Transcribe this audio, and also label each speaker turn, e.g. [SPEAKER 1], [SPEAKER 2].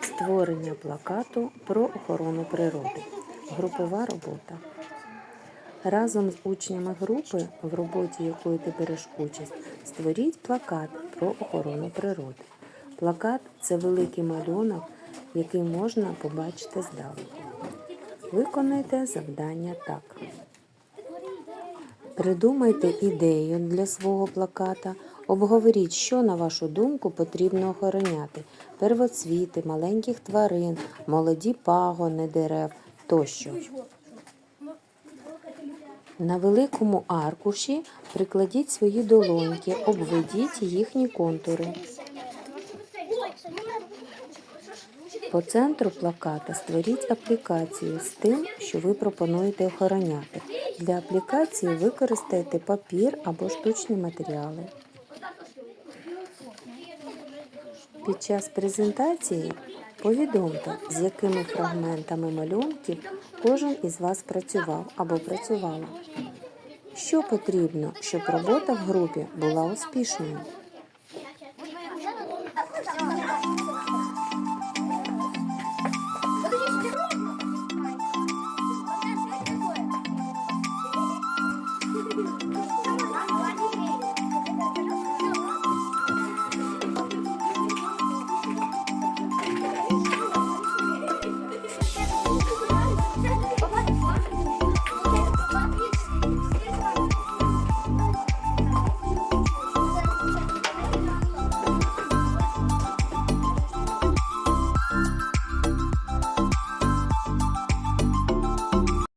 [SPEAKER 1] Створення плакату про охорону природи. Групова робота. Разом з учнями групи, в роботі якої ти береш участь, створіть плакат про охорону природи. Плакат це великий малюнок, який можна побачити здалеку. Виконайте завдання так. Придумайте ідею для свого плаката. Обговоріть, що, на вашу думку, потрібно охороняти: первоцвіти, маленьких тварин, молоді пагони дерев тощо. На великому аркуші прикладіть свої долоньки, обведіть їхні контури. По центру плаката створіть аплікацію з тим, що ви пропонуєте охороняти. Для аплікації використайте папір або штучні матеріали. Під час презентації повідомте, з якими фрагментами малюнків кожен із вас працював або працювала. Що потрібно, щоб робота в групі була успішною?